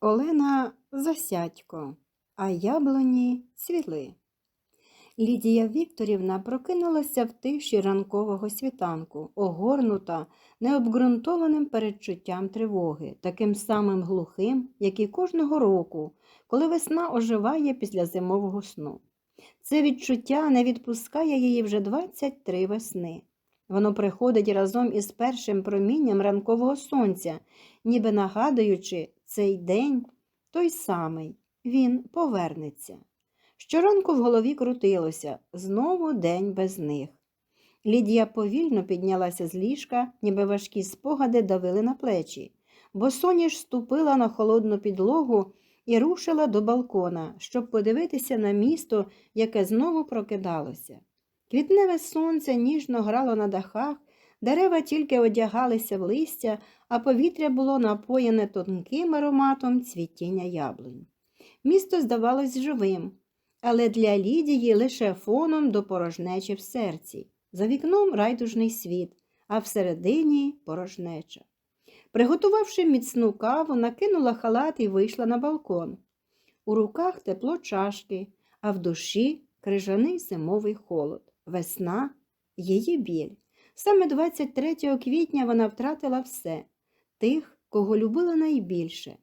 Олена Засядько, а яблуні цвіли. Лідія Вікторівна прокинулася в тиші ранкового світанку, огорнута необґрунтованим передчуттям тривоги, таким самим глухим, як і кожного року, коли весна оживає після зимового сну. Це відчуття не відпускає її вже 23 весни. Воно приходить разом із першим промінням ранкового сонця, ніби нагадуючи цей день той самий, він повернеться. Щоранку в голові крутилося знову день без них. Лідія повільно піднялася з ліжка, ніби важкі спогади давили на плечі, бо соняш ступила на холодну підлогу і рушила до балкона, щоб подивитися на місто, яке знову прокидалося. Квітневе сонце ніжно грало на дахах, дерева тільки одягалися в листя, а повітря було напоєне тонким ароматом цвітіння яблунь. Місто здавалось живим, але для Лідії лише фоном до порожнечі в серці. За вікном райдужний світ, а всередині порожнеча. Приготувавши міцну каву, накинула халат і вийшла на балкон. У руках тепло чашки, а в душі крижаний зимовий холод. Весна її біль. Саме 23 квітня вона втратила все тих, кого любила найбільше.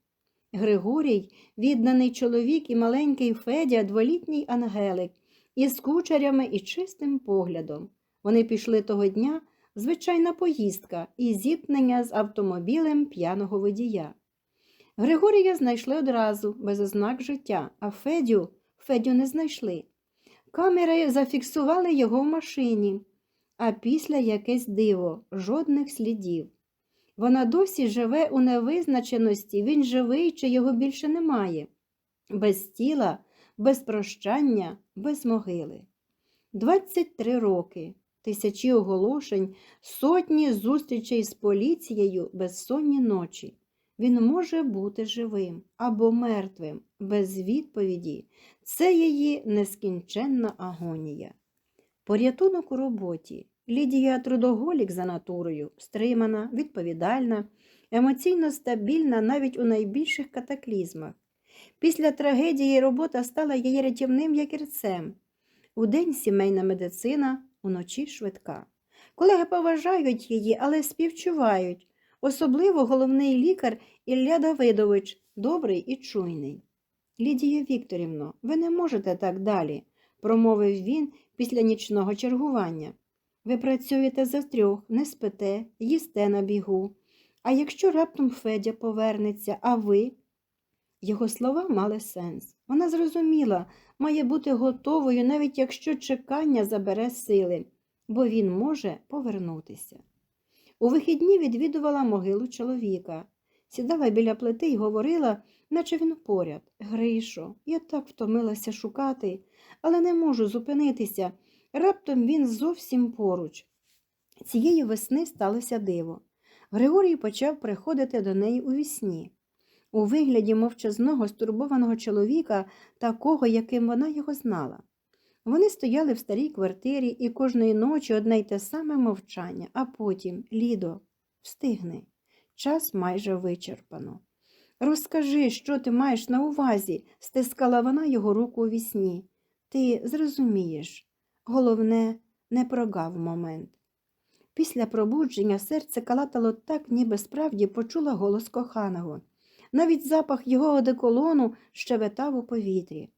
Григорій, відданий чоловік і маленький Федя, дволітній Ангелик, із кучерями і чистим поглядом. Вони пішли того дня звичайна поїздка і зіткнення з автомобілем п'яного водія. Григорія знайшли одразу, без ознак життя, а Федю Федю не знайшли. Камери зафіксували його в машині, а після якесь диво, жодних слідів. Вона досі живе у невизначеності, він живий, чи його більше немає, без тіла, без прощання, без могили. 23 роки, тисячі оголошень, сотні зустрічей з поліцією, безсонні ночі. Він може бути живим або мертвим, без відповіді. Це її нескінченна агонія. Порятунок у роботі. Лідія трудоголік за натурою, стримана, відповідальна, емоційно стабільна навіть у найбільших катаклізмах. Після трагедії робота стала її рятівним якірцем. Удень сімейна медицина, уночі швидка. Колеги поважають її, але співчувають. Особливо головний лікар Ілля Давидович, добрий і чуйний. Лідія Вікторівно, ви не можете так далі, промовив він після нічного чергування. Ви працюєте за трьох, не спите, їсте на бігу. А якщо раптом Федя повернеться, а ви? Його слова мали сенс. Вона зрозуміла, має бути готовою, навіть якщо чекання забере сили, бо він може повернутися. У вихідні відвідувала могилу чоловіка, сідала біля плити і говорила, наче він поряд. Гришо, я так втомилася шукати, але не можу зупинитися. Раптом він зовсім поруч. Цієї весни сталося диво. Григорій почав приходити до неї у вісні. У вигляді мовчазного, стурбованого чоловіка, такого, яким вона його знала. Вони стояли в старій квартирі і кожної ночі одне й те саме мовчання, а потім Лідо, встигни. Час майже вичерпано. Розкажи, що ти маєш на увазі, стискала вона його руку у вісні. Ти зрозумієш. Головне, не прогав момент. Після пробудження серце калатало так, ніби справді почула голос коханого. Навіть запах його одеколону щебетав у повітрі.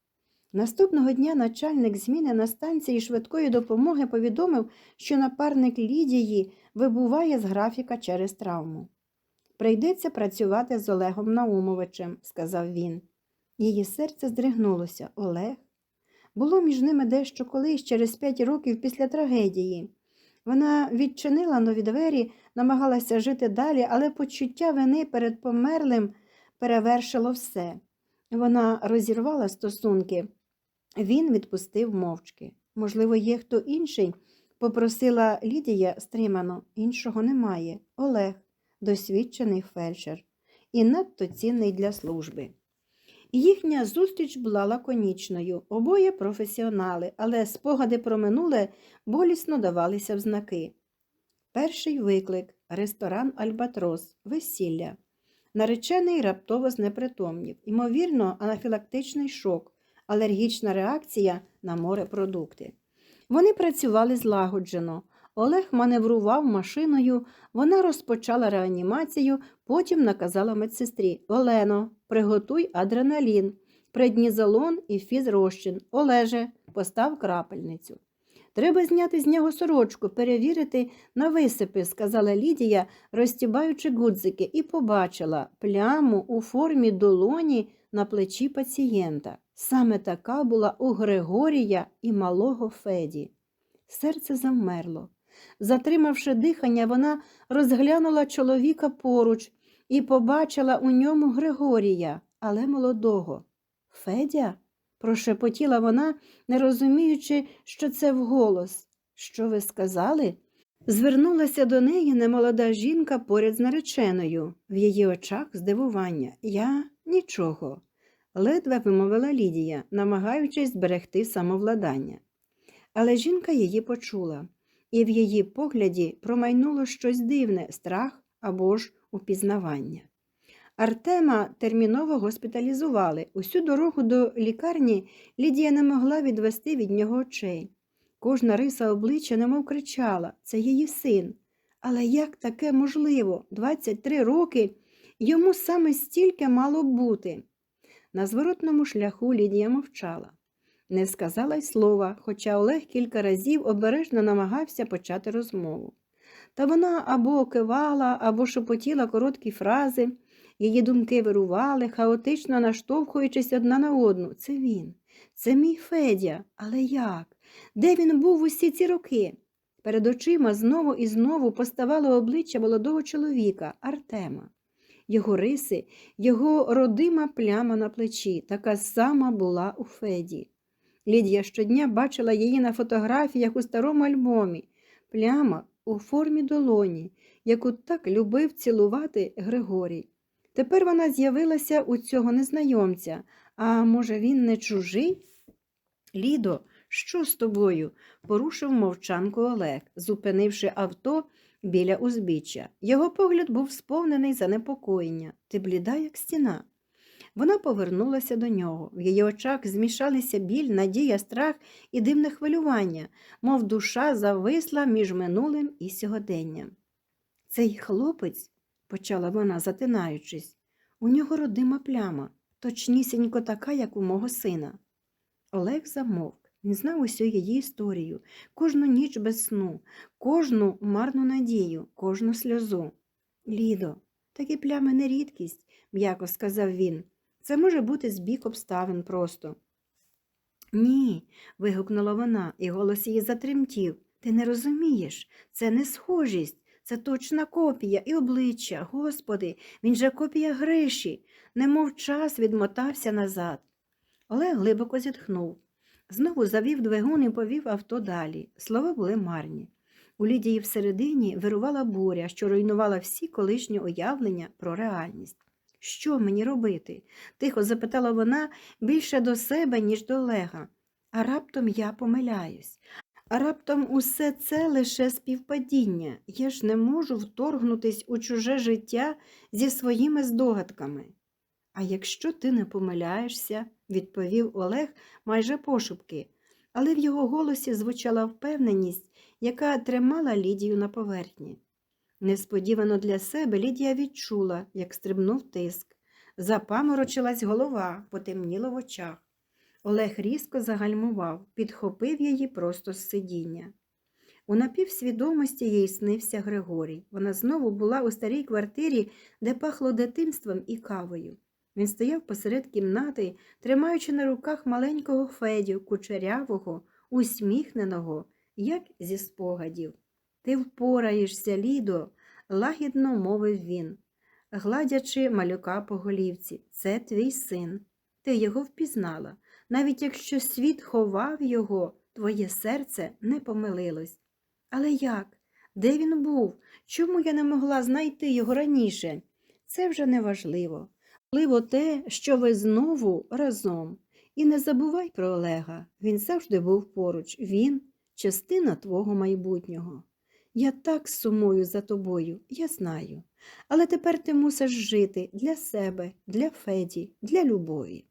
Наступного дня начальник зміни на станції швидкої допомоги повідомив, що напарник Лідії вибуває з графіка через травму. Прийдеться працювати з Олегом Наумовичем, сказав він. Її серце здригнулося. Олег? Було між ними дещо колись через п'ять років після трагедії. Вона відчинила нові двері, намагалася жити далі, але почуття вини перед померлим перевершило все. Вона розірвала стосунки. Він відпустив мовчки. Можливо, є хто інший, попросила Лідія стримано, іншого немає. Олег, досвідчений фельдшер і надто цінний для служби. Їхня зустріч була лаконічною, обоє професіонали, але спогади про минуле болісно давалися в знаки. Перший виклик ресторан Альбатрос, весілля. Наречений раптово знепритомнів, ймовірно, анафілактичний шок, алергічна реакція на морепродукти. Вони працювали злагоджено. Олег маневрував машиною, вона розпочала реанімацію, потім наказала медсестрі Олено, приготуй адреналін, преднізолон і фізрозчин. Олеже, постав крапельницю. Треба зняти з нього сорочку, перевірити на висипи, сказала Лідія, розтібаючи гудзики, і побачила пляму у формі долоні на плечі пацієнта. Саме така була у Григорія і малого Феді. Серце завмерло. Затримавши дихання, вона розглянула чоловіка поруч і побачила у ньому Григорія, але молодого. Федя? прошепотіла вона, не розуміючи, що це вголос. Що ви сказали? Звернулася до неї немолода жінка поряд з нареченою, в її очах здивування. Я нічого, ледве вимовила Лідія, намагаючись зберегти самовладання. Але жінка її почула, і в її погляді промайнуло щось дивне страх або ж упізнавання. Артема терміново госпіталізували. Усю дорогу до лікарні Лідія не могла відвести від нього очей. Кожна риса обличчя немов кричала це її син. Але як таке можливо? 23 роки йому саме стільки мало бути. На зворотному шляху Лідія мовчала. Не сказала й слова, хоча Олег кілька разів обережно намагався почати розмову. Та вона або кивала, або шепотіла короткі фрази. Її думки вирували, хаотично наштовхуючись одна на одну. Це він, це мій Федя. Але як? Де він був усі ці роки? Перед очима знову і знову поставало обличчя молодого чоловіка Артема. Його риси, його родима пляма на плечі, така сама була у Феді. Лідія щодня бачила її на фотографіях у старому альбомі, пляма у формі долоні, яку так любив цілувати Григорій. Тепер вона з'явилася у цього незнайомця, а може, він не чужий? Лідо, що з тобою? порушив мовчанку Олег, зупинивши авто біля узбіччя. Його погляд був сповнений занепокоєння. Ти бліда, як стіна. Вона повернулася до нього. В її очах змішалися біль, надія, страх і дивне хвилювання, мов душа зависла між минулим і сьогоденням. Цей хлопець, почала вона, затинаючись, у нього родима пляма, точнісінько така, як у мого сина. Олег замовк. Він знав усю її історію, кожну ніч без сну, кожну марну надію, кожну сльозу. Лідо, такі плями не рідкість, м'яко сказав він. Це може бути збіг обставин просто. Ні, вигукнула вона, і голос її затремтів. Ти не розумієш, це не схожість, це точна копія і обличчя. Господи, він же копія Гриші, немов час відмотався назад. Олег глибоко зітхнув. Знову завів двигун і повів авто далі. Слова були марні. У Лідії всередині вирувала буря, що руйнувала всі колишні уявлення про реальність. Що мені робити? тихо запитала вона більше до себе, ніж до Олега. А раптом я помиляюсь. А раптом усе це лише співпадіння. Я ж не можу вторгнутись у чуже життя зі своїми здогадками. А якщо ти не помиляєшся, відповів Олег майже пошепки, але в його голосі звучала впевненість, яка тримала Лідію на поверхні. Несподівано для себе Лідія відчула, як стрибнув тиск. Запаморочилась голова, потемніло в очах. Олег різко загальмував, підхопив її просто з сидіння. У напівсвідомості їй снився Григорій. Вона знову була у старій квартирі, де пахло дитинством і кавою. Він стояв посеред кімнати, тримаючи на руках маленького Федю, кучерявого, усміхненого, як зі спогадів. Ти впораєшся, Лідо, лагідно мовив він, гладячи малюка по голівці. Це твій син. Ти його впізнала. Навіть якщо світ ховав його, твоє серце не помилилось. Але як? Де він був? Чому я не могла знайти його раніше? Це вже не важливо. Важливо те, що ви знову разом. І не забувай про Олега. Він завжди був поруч. Він частина твого майбутнього. Я так сумую за тобою, я знаю. Але тепер ти мусиш жити для себе, для Феді, для любові.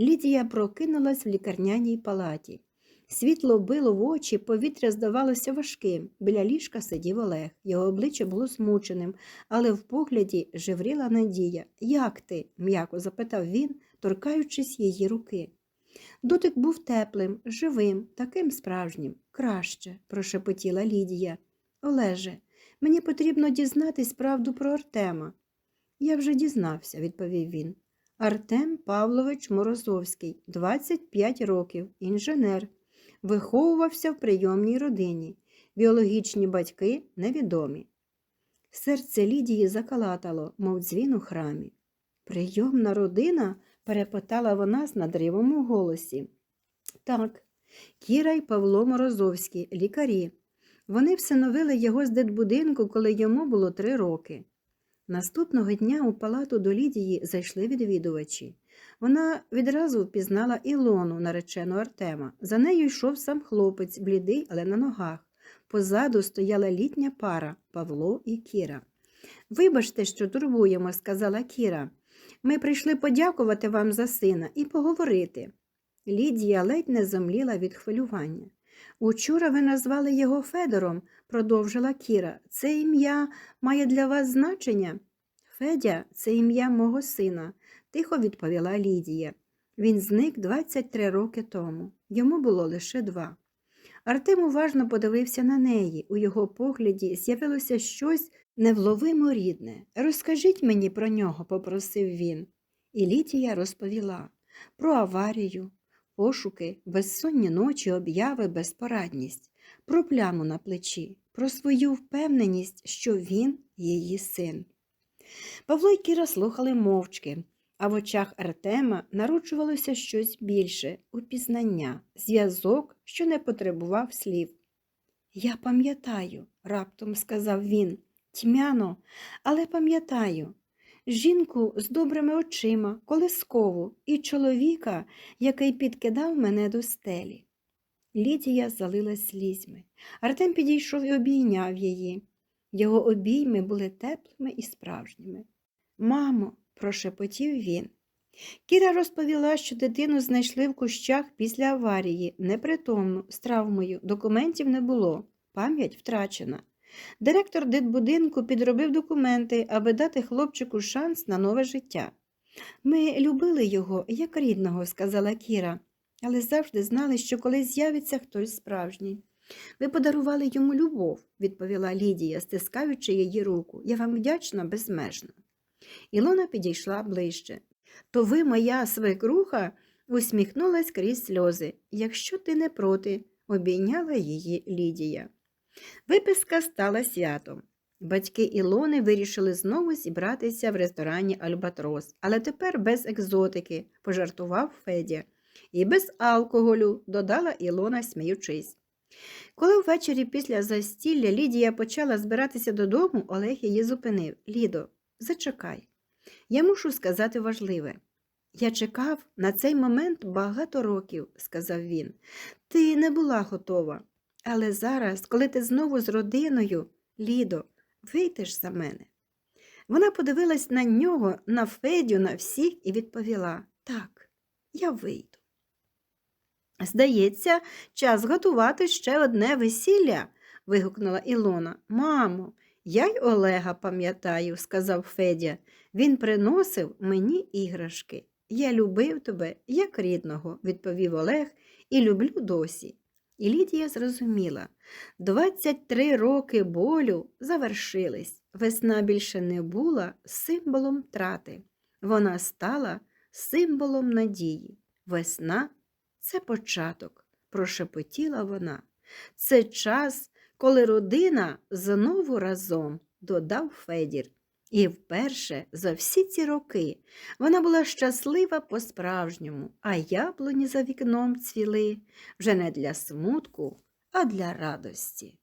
Лідія прокинулась в лікарняній палаті. Світло било в очі, повітря здавалося важким. Біля ліжка сидів Олег. Його обличчя було змученим, але в погляді жевріла надія. Як ти? м'яко запитав він, торкаючись її руки. Дотик був теплим, живим, таким справжнім. Краще, прошепотіла Лідія. Олеже, мені потрібно дізнатись правду про Артема. Я вже дізнався, відповів він. Артем Павлович Морозовський, 25 років, інженер. Виховувався в прийомній родині. Біологічні батьки невідомі. Серце Лідії закалатало, мов дзвін у храмі. Прийомна родина? перепитала вона з надривом у голосі. Так, Кіра й Павло Морозовські, лікарі. Вони всиновили його з дитбудинку, коли йому було три роки. Наступного дня у палату до Лідії зайшли відвідувачі. Вона відразу впізнала Ілону, наречену Артема. За нею йшов сам хлопець, блідий, але на ногах. Позаду стояла літня пара Павло і Кіра. Вибачте, що турбуємо, сказала Кіра. Ми прийшли подякувати вам за сина і поговорити. Лідія ледь не зомліла від хвилювання. Учора ви назвали його Федором, продовжила Кіра. Це ім'я має для вас значення? Федя це ім'я мого сина, тихо відповіла Лідія. Він зник 23 роки тому. Йому було лише два. Артем уважно подивився на неї. У його погляді з'явилося щось невловимо рідне. Розкажіть мені про нього, попросив він. І Лідія розповіла про аварію, пошуки, безсонні ночі, обяви, безпорадність, про пляму на плечі, про свою впевненість, що він її син. Павло й Кіра слухали мовчки, а в очах Артема народжувалося щось більше упізнання, зв'язок, що не потребував слів. Я пам'ятаю, раптом сказав він, тьмяно, але пам'ятаю. Жінку з добрими очима, колискову і чоловіка, який підкидав мене до стелі. Лідія залилась слізьми. Артем підійшов і обійняв її. Його обійми були теплими і справжніми. Мамо, прошепотів він. Кіра розповіла, що дитину знайшли в кущах після аварії, непритомну, з травмою, документів не було, пам'ять втрачена. Директор дитбудинку підробив документи, аби дати хлопчику шанс на нове життя. Ми любили його, як рідного, сказала Кіра, але завжди знали, що колись з'явиться хтось справжній. Ви подарували йому любов, відповіла Лідія, стискаючи її руку. Я вам вдячна безмежно. Ілона підійшла ближче. То ви, моя свекруха, усміхнулась крізь сльози. Якщо ти не проти, обійняла її Лідія. Виписка стала святом. Батьки Ілони вирішили знову зібратися в ресторані Альбатрос, але тепер без екзотики, пожартував Федя. І без алкоголю, додала Ілона, сміючись. Коли ввечері після застілля Лідія почала збиратися додому, Олег її зупинив. Лідо, зачекай. Я мушу сказати важливе. Я чекав на цей момент багато років, сказав він. Ти не була готова. Але зараз, коли ти знову з родиною, Лідо, вийдеш за мене. Вона подивилась на нього, на Федю, на всіх і відповіла так, я вийду. Здається, час готувати ще одне весілля. вигукнула Ілона. Мамо, я й Олега пам'ятаю, сказав Федя. Він приносив мені іграшки. Я любив тебе, як рідного, відповів Олег, і люблю досі. І Лідія зрозуміла 23 роки болю завершились. Весна більше не була символом втрати. Вона стала символом надії. Весна це початок, прошепотіла вона. Це час, коли родина знову разом, додав Федір. І вперше за всі ці роки вона була щаслива по-справжньому, а яблуні за вікном цвіли вже не для смутку, а для радості.